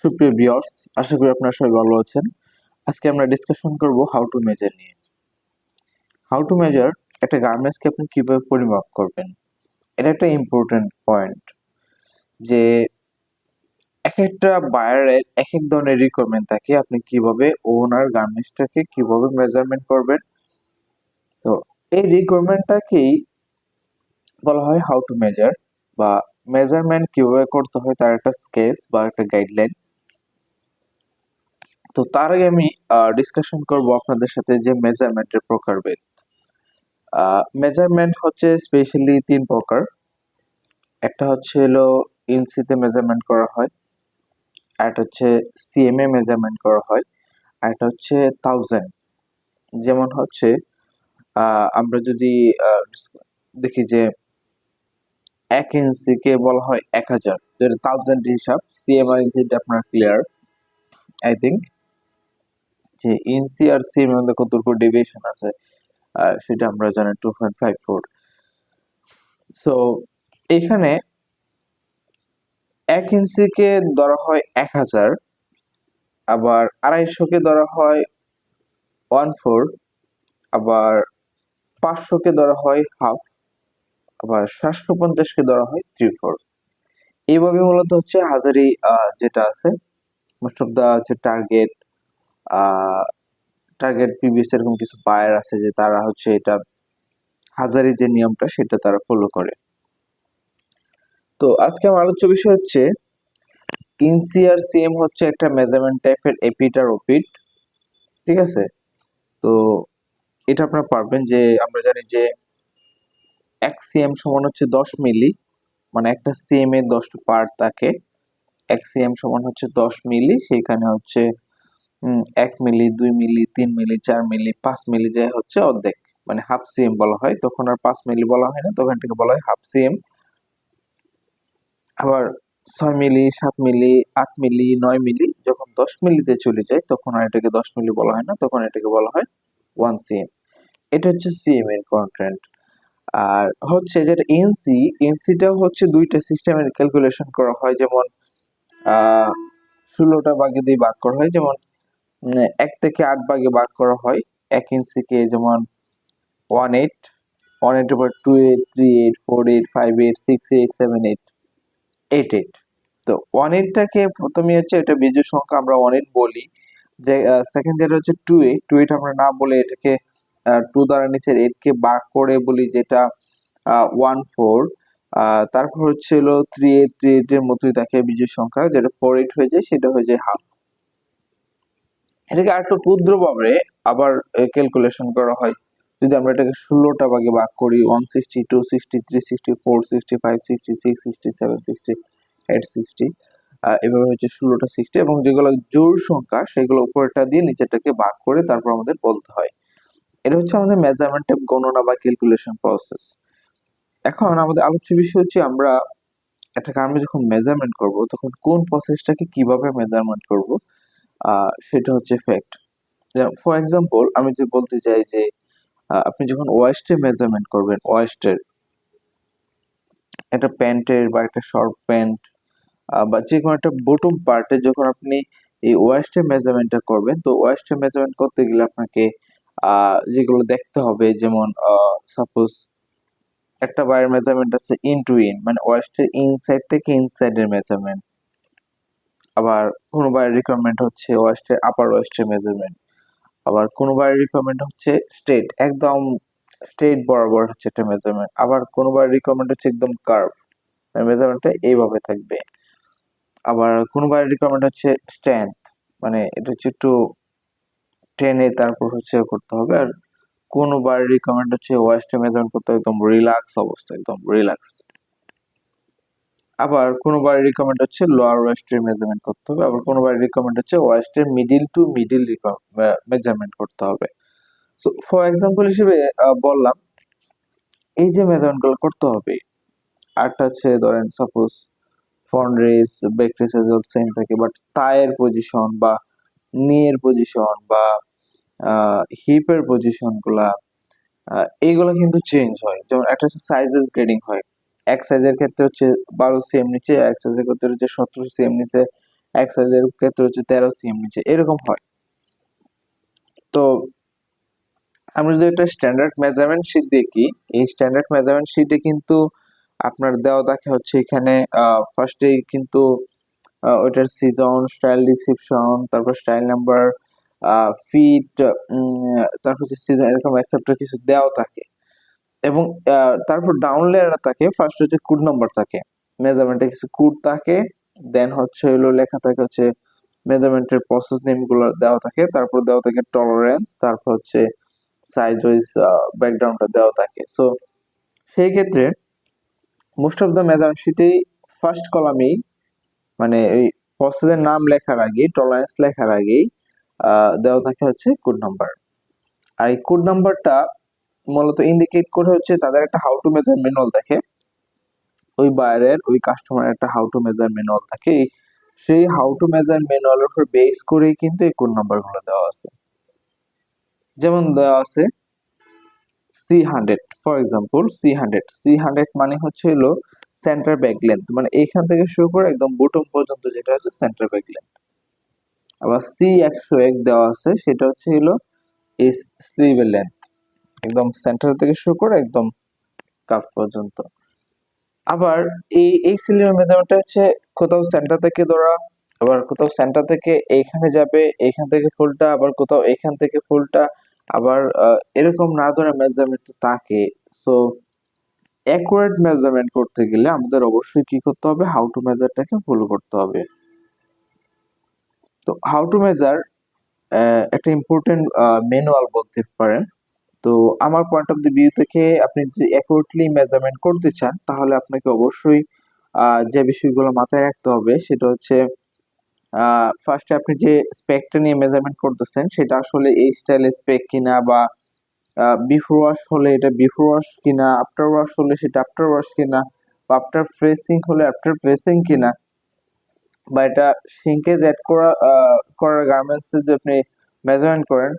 সুপ্রিয় ভিউয়ার্স, আশা করি আপনারা সবাই ভালো আছেন। আজকে আমরা ডিসকাশন করব হাউ টু মেজার নিয়ে। হাউ টু মেজার একটা গার্মেন্টসকে আপনি কীভাবে পরিমাপ করবেন? এটা একটা ইম্পর্টেন্ট পয়েন্ট যে এক একটা বায়ারের এক এক ধরনের রিকোয়ারমেন্ট থাকে, আপনি কীভাবে ওনার গার্মেন্টসটাকে কীভাবে মেজারমেন্ট করবেন। তো এই রিকোয়ারমেন্টটাকেই বলা হয় হাউ টু মেজার বা মেজারমেন্ট কীভাবে করতে হয় তার একটা স্কেচ বা একটা গাইডলাইন তো তার আগে আমি ডিসকাশন করব আপনাদের সাথে যে মেজারমেন্টের প্রকারভেদ। মেজারমেন্ট হচ্ছে স্পেশালি তিন প্রকার। একটা হচ্ছে হলো ইঞ্চিতে মেজারমেন্ট করা হয়, একটা হচ্ছে সিএমএ মেজারমেন্ট করা হয় আর একটা হচ্ছে থাউজেন্ড যেমন হচ্ছে আমরা যদি দেখি যে এক ইঞ্চিকে বলা হয় এক হাজার, যেটা থাউজেন্ড হিসাব সিএমআর ইঞ্চিটা আপনার ক্লিয়ার আই থিঙ্ক যে ইঞ্চি আর সি এর মধ্যে কতটুকু ডেভিয়েশন আছে সেটা আমরা জানি two point five four so এখানে এক ইঞ্চিকে ধরা হয় এক হাজার, আবার আড়াইশোকে ধরা হয় ওয়ান ফোর আবার পাঁচশোকে ধরা হয় হাফ আবার সাতশো পঞ্চাশকে ধরা হয় থ্রি ফোর এইভাবে মূলত হচ্ছে হাজারি যেটা আছে মোস্ট অফ দা যে টার্গেট টার্গেট পিবিএস এরকম কিছু বায়ার আছে যে তারা হচ্ছে এটা হাজারি যে নিয়মটা সেটা তারা ফলো করে। তো আজকে আমার আলোচ্য বিষয় হচ্ছে ইনসি আর সিএম হচ্ছে একটা মেজারমেন্ট টাইপের এপিট আর ওপিট ঠিক আছে? তো এটা আপনারা পারবেন যে আমরা জানি যে এক সিএম সমান হচ্ছে দশ মিলি মানে একটা সিএম এর দশটা পার্ট থাকে। এক সিএম সমান হচ্ছে দশ মিলি সেখানে হচ্ছে এক মিলি, দুই মিলি, তিন মিলি, চার মিলি, পাঁচ মিলি যে হচ্ছে অর্ধেক। মানে হাফ সিএম বলা হয়। তখন আর পাঁচ মিলি বলা হয় না, তখন থেকে বলা হয় হাফ সিএম আবার ছয় মিলি, সাত মিলি, আট মিলি, নয় মিলি, যখন দশ মিলিতে চলে যায়, তখন আর এটাকে দশ মিলি বলা হয় না, তখন এটাকে বলা হয় ওয়ান সিএম এটা হচ্ছে সিএম এর কন্টেন্ট আর হচ্ছে যেটা এনসি এনসিটাও হচ্ছে দুইটা সিস্টেমের ক্যালকুলেশন করা হয়। যেমন ষোলোটা ভাগে দিয়ে ভাগ করা হয়। যেমন এক থেকে আট ভাগে ভাগ করা হয়। এক ইঞ্চিকে যেমন ওয়ান এইট ওয়ান এইট উপর two eight three eight four eight five eight six eight seven eight eight eight তো ওয়ান এইটটাকে প্রথমে হচ্ছে এটা বিজু সংখ্যা আমরা ওয়ান এইট বলি। যে সেকেন্ড যেটা হচ্ছে টু এইট টু এইট আমরা না বলে এটাকে টু দ্বারা নিচের এইটকে ভাগ করে বলি যেটা ওয়ান ফোর তারপর হচ্ছে হলো থ্রি এইট থ্রি এইটের মতোই থাকে বিজয় সংখ্যা। যেটা ফোর এইট হয়ে যায়, সেটা হয়ে যায় হাফ এটাকে আরেকটু ক্ষুদ্রভাবে আবার ক্যালকুলেশন করা হয়। যদি আমরা এটাকে ষোলোটা ভাগে ভাগ করি one sixty two sixty three sixty four sixty five sixty six sixty seven sixty eight sixty এভাবে হচ্ছে ষোলোটা সিক্সটি এবং যেগুলো জোর সংখ্যা, সেগুলো উপরটা দিয়ে নিচেরটাকে ভাগ করে তারপর আমাদের বলতে হয়। এটা হচ্ছে আমাদের মেজারমেন্ট গণনা বা ক্যালকুলেশন প্রসেস এখন আমাদের আলোচ্য বিষয় হচ্ছে আমরা একটা কারণে যখন মেজারমেন্ট করব, তখন কোন প্রসেসটাকে কীভাবে মেজারমেন্ট করব সেটা হচ্ছে ফ্যাক্ট ফর এক্সাম্পল আমি যে বলতে চাই যে আপনি যখন ওয়েস্টের মেজারমেন্ট করবেন ওয়েস্টের একটা প্যান্টের বা একটা শর্ট প্যান্ট বা যে কোনো একটা বটম পার্টে যখন আপনি এই ওয়েস্টের মেজারমেন্টটা করবেন, তো ওয়েস্টের মেজারমেন্ট করতে গেলে আপনাকে যেগুলো দেখতে হবে, যেমন সাপোজ একটা বায়ের মেজারমেন্ট আছে ইন টু ইন মানে ওয়েস্টের ইনসাইড থেকে ইনসাইডের মেজারমেন্ট আবার কোনো বায়ের রিকোয়ারমেন্ট হচ্ছে ওয়েস্টের আপার ওয়েস্টের মেজারমেন্ট আবার কোনো বায়ের রিকোয়ারমেন্ট হচ্ছে স্ট্রেট একদম স্ট্রেট বরাবর হচ্ছে একটা মেজারমেন্ট আবার কোনো বায়ের রিকোয়ারমেন্ট হচ্ছে একদম কার্ভ মেজারমেন্টটা এইভাবে থাকবে। আবার কোনো বায়ের রিকোয়ারমেন্ট হচ্ছে স্ট্রেংথ মানে এটা হচ্ছে একটু টেনে তারপর হচ্ছে করতে হবে। আর কোনো বার রিকমেন্ড হচ্ছে ওয়েস্টে মেজারমেন্ট করতে একদম রিল্যাক্স অবস্থা, একদম রিল্যাক্স আবার কোনো বার রিকমেন্ড হচ্ছে লোয়ার ওয়েস্টের মেজারমেন্ট করতে হবে, আবার কোনো বার রিকমেন্ড হচ্ছে ওয়েস্টের মিডিল টু মিডিল মেজারমেন্ট করতে হবে। সো ফর এক্সাম্পল হিসেবে বললাম, এই যে মেজারমেন্টগুলো করতে হবে আরটা হচ্ছে ধরেন suppose front rise back rise same থাকে বাট তায়ের পজিশন বা নিয়ের পজিশন বা হিপের পজিশনগুলা এইগুলো কিন্তু চেঞ্জ হয়। যেমন একটা হচ্ছে সাইজের গ্রেডিং হয়। এক সাইজের ক্ষেত্রে হচ্ছে বারো সিএম নিচে, এক সাইজের ক্ষেত্রে হচ্ছে সতেরো সিএম নিচে, এক সাইজের ক্ষেত্রে হচ্ছে তেরো সিএম নিচে, এরকম হয়। তো আমরা যদি একটা স্ট্যান্ডার্ড মেজারমেন্ট শিট দেখি, এই স্ট্যান্ডার্ড মেজারমেন্ট শিটে কিন্তু আপনার দেওয়া থাকে হচ্ছে এখানে ফার্স্টে কিন্তু ওইটার সিজন স্টাইল ডিসক্রিপশন তারপর স্টাইল নাম্বার ফিট তারপর হচ্ছে সিজন এরকম অ্যাকসেপ্টার কিছু দেওয়া থাকে। এবং তারপর ডাউন লেয়ার থাকে ফার্স্ট হচ্ছে কোড নাম্বার থাকে। মেজারমেন্টে কিছু কোড থাকে দেন হচ্ছে হলো লেখা থাকে হচ্ছে মেজারমেন্টের প্রসেস নেমগুলো দেওয়া থাকে, তারপর দেওয়া থাকে টলারেন্স তারপর হচ্ছে সাইজ ওয়াইজ ব্যাকগ্রাউন্ডটা দেওয়া থাকে। সো সেই ক্ষেত্রে মোস্ট অফ দ্য মেজারমেন্ট শিটেই ফার্স্ট কলামেই মানে এই প্রসেসের নাম লেখার আগে টলারেন্স লেখার আগেই দেওয়া থাকে হচ্ছে কোড নাম্বার আর এই কোড নাম্বারটা মূলত ইন্ডিকেট করে হচ্ছে তাদের একটা হাউ টু মেজার ম্যানুয়াল দেখে। ওই বায়ারের ওই কাস্টমারের একটা হাউ টু মেজার ম্যানুয়াল থাকে। সেই হাউ টু মেজার ম্যানুয়ালের উপর বেস করেই কিন্তু এই কোড নাম্বারগুলো দেওয়া আছে। যেমন দেওয়া আছে C hundred for example C hundred C hundred মানে হচ্ছে হলো সেন্টার ব্যাক লেন্থ মানে এখান থেকে শুরু করে একদম বুটম পর্যন্ত যেটা হচ্ছে সেন্টার ব্যাক লেন্থ আবার সি একশো এক দেওয়া আছে, সেটা হচ্ছে হলো এই স্লিভের লেন্থ একদম সেন্টার থেকে শুরু করে একদম কাপ পর্যন্ত। আবার এই এই স্লিভের মেজারমেন্টটা হচ্ছে কোথাও সেন্টার থেকে ধরা, আবার কোথাও সেন্টার থেকে এইখানে যাবে, এইখান থেকে ফুলটা, আবার কোথাও এইখান থেকে ফুলটা, আবার এরকম না ধরে মেজারমেন্ট থাকে। সো অ্যাকুরেট মেজারমেন্ট করতে গেলে আমাদের অবশ্যই কি করতে হবে? হাউ টু মেজারটাকে ফলো করতে হবে। তো হাউ টু মেজার একটা ইম্পর্টেন্ট ম্যানুয়াল বলতে পারেন। তো আমার পয়েন্ট অফ দি ভিউ থেকে আপনি যদি অ্যাকুরেটলি মেজারমেন্ট করতে চান, তাহলে আপনাকে অবশ্যই যে বিষয়গুলো মাথায় রাখতে হবে সেটা হচ্ছে ফার্স্টে আপনি যে স্পেকটা নিয়ে মেজারমেন্ট করতেছেন, সেটা আসলে এই স্টাইলের স্পেক কিনা বা বিফোর ওয়াশ হলে এটা বিফোর ওয়াশ কিনা আফটার ওয়াশ হলে সেটা আফটার ওয়াশ কিনা, বা আফটার প্রেসিং হলে আফটার প্রেসিং কিনা, বা এটা সিঙ্কেজ অ্যাড করা করার গার্মেন্টস যদি আপনি মেজারমেন্ট করেন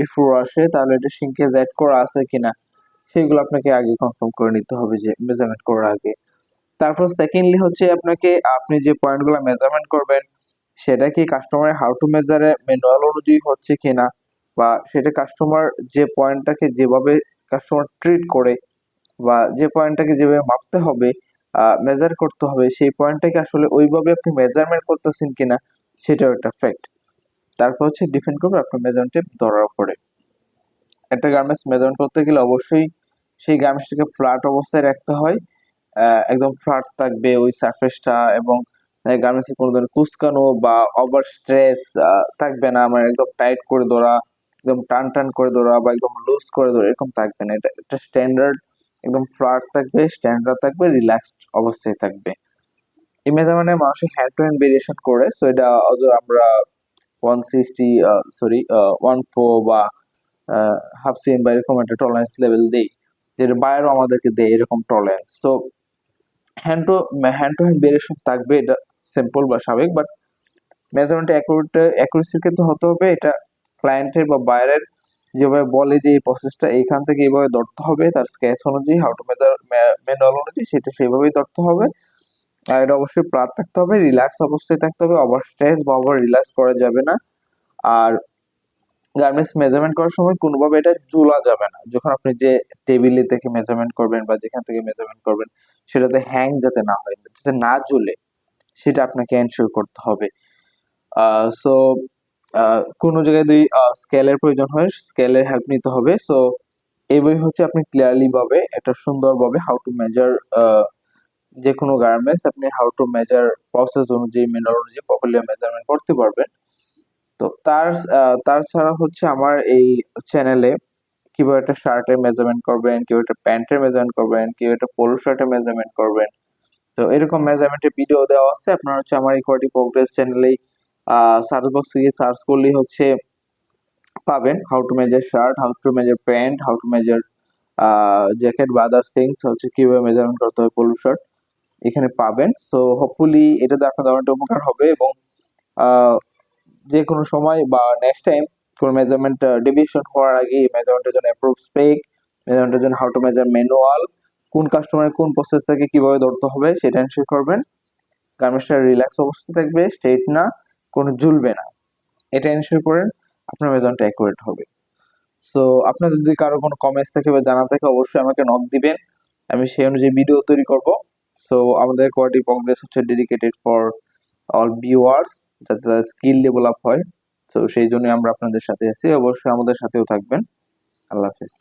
বিফোর আসে, তাহলে এটা সিঙ্কেজ অ্যাড করা আছে কিনা সেগুলো আপনাকে আগে কনফার্ম করে নিতে হবে যে মেজারমেন্ট করার আগে। তারপর সেকেন্ডলি হচ্ছে আপনাকে, আপনি যে পয়েন্টগুলো মেজারমেন্ট করবেন, সেটা কি কাস্টমারের হাউ টু মেজারে ম্যানুয়াল অনুযায়ী হচ্ছে কিনা, বা সেটা কাস্টমার যে পয়েন্টটাকে যেভাবে কাস্টমার ট্রিট করে, বা যে পয়েন্টটাকে যেভাবে মাপতে হবে মেজার করতে হবে, সেই পয়েন্টটাকে আসলে ওইভাবে আপনি মেজারমেন্ট করতেছেন কিনা, সেটাও একটা ফ্যাক্ট তারপর হচ্ছে ডিপেন্ড করবে আপনার মেজারমেন্টে ধরার উপরে। একটা গার্মেন্টস মেজারমেন্ট করতে গেলে অবশ্যই সেই গার্মেন্টসটাকে ফ্ল্যাট অবস্থায় রাখতে হয়। একদম ফ্ল্যাট থাকবে ওই সারফেসটা এবং গার্মেন্টসে কোনো ধরনের কুচকানো বা ওভার স্ট্রেস থাকবে না। মানে একদম টাইট করে ধরা, একদম টান টান করে ধরা বা একদম লুজ করে ধরা, এরকম থাকবে না। এটা একটা স্ট্যান্ডার্ড একদম ফ্ল্যাট থাকবে স্ট্যান্ডার্ড থাকবে রিল্যাক্সড অবস্থায় থাকবে। এই মেজারমেন্টে মানুষের হ্যান্ড টু হ্যান্ড ভেরিয়েশন করে সো এটা আমরা one sixty sorry one four বা হাফ সিএম বা এরকম একটা টলারেন্স লেভেল দেই যেটা বায়ারও আমাদেরকে দেয় এরকম tolerance so hand to hand to hand variation থাকবে, এটা সিম্পল বা স্বাভাবিক বাট মেজারমেন্ট অ্যাকুরেট অ্যাকুরেসির ক্ষেত্রে হতে হবে, এটা ক্লায়েন্টের বা বায়ারের যেভাবে বলে যে এই প্রসেসটা এইখান থেকে এইভাবে ধরতে হবে, তার স্কেচ অনুযায়ী হাউ টু মেজার ম্যানুয়াল অনুযায়ী, সেটা সেভাবেই ধরতে হবে। আর এটা অবশ্যই প্রাত থাকতে হবে রিল্যাক্স অবস্থায় থাকতে হবে ওভার স্ট্রেস বা ওভার রিল্যাক্স করা যাবে না। আর গার্মেন্টস মেজারমেন্ট করার সময় কোনোভাবে এটা ঝুলা যাবে না। যখন আপনি যে টেবিলে থেকে মেজারমেন্ট করবেন বা যেখান থেকে মেজারমেন্ট করবেন, সেটাতে হ্যাং যাতে না হয়, যাতে না ঝুলে, সেটা আপনাকে এনশিওর করতে হবে। সো কোনো জায়গায় যদি স্কেলের প্রয়োজন হয় স্কেলের হেল্প নিতে হবে। সো এই বই হচ্ছে আপনি ক্লিয়ারলি ভাবে, একটা সুন্দরভাবে হাউ টু মেজার যে কোনো গার্মেন্টস আপনি হাউ টু মেজার প্রসেস অনুযায়ী মেনার অনুযায়ী প্রপারলি মেজারমেন্ট করতে পারবেন। তো তার তার ছাড়া হচ্ছে আমার এই চ্যানেলে কীভাবে একটা শার্টের মেজারমেন্ট করবেন, কেউ একটা প্যান্টের মেজারমেন্ট করবেন, কেউ একটা পোলো শার্টের মেজারমেন্ট করবেন। তো এরকম মেজারমেন্টের ভিডিও দেওয়া আছে, আপনার হচ্ছে আমার এই কোয়ালিটি প্রোগ্রেস চ্যানেলেই সার্চ বক্সে গিয়ে সার্চ করলেই হচ্ছে পাবেন how to measure shirt how to measure pant how to measure jacket বা আদার্স থিংস হচ্ছে কীভাবে মেজারমেন্ট করতে হয় পোলো শার্ট এখানে পাবেন। সো হোপফুলি এটাতে আপনাদের অনেকটা উপকার হবে এবং যে কোনো সময় বা নেক্সট টাইম কোনো মেজারমেন্ট ডিভিশন হওয়ার আগে মেজারমেন্টের জন্য অ্যাপ্রুভ স্পেক মেজারমেন্টের জন্য হাউ টু মেজার ম্যানুয়াল কোন কাস্টমারের কোন প্রসেস থেকে কীভাবে ধরতে হবে সেটা এনশিওর করবেন। গার্মেন্টসটা রিল্যাক্স অবস্থায় থাকবে স্ট্রেট না, কোনো ঝুলবে না। এটা এনশিওর করেন, আপনার মেজারটা অ্যাকুরেট হবে। সো আপনাদের যদি কারও কোনো কমেন্টস থাকে বা জানা থাকে, অবশ্যই আমাকে নক দিবেন। আমি সেই অনুযায়ী ভিডিও তৈরি করব। সো আমাদের কোয়ালিটি কংগ্রেস হচ্ছে ডেডিকেটেড ফর অল ভিউয়ার্স যাতে তাদের স্কিল ডেভেলপ হয়। তো সেই জন্য আমরা আপনাদের সাথে আছি। অবশ্যই আমাদের সাথেও থাকবেন। আল্লাহ হাফেজ।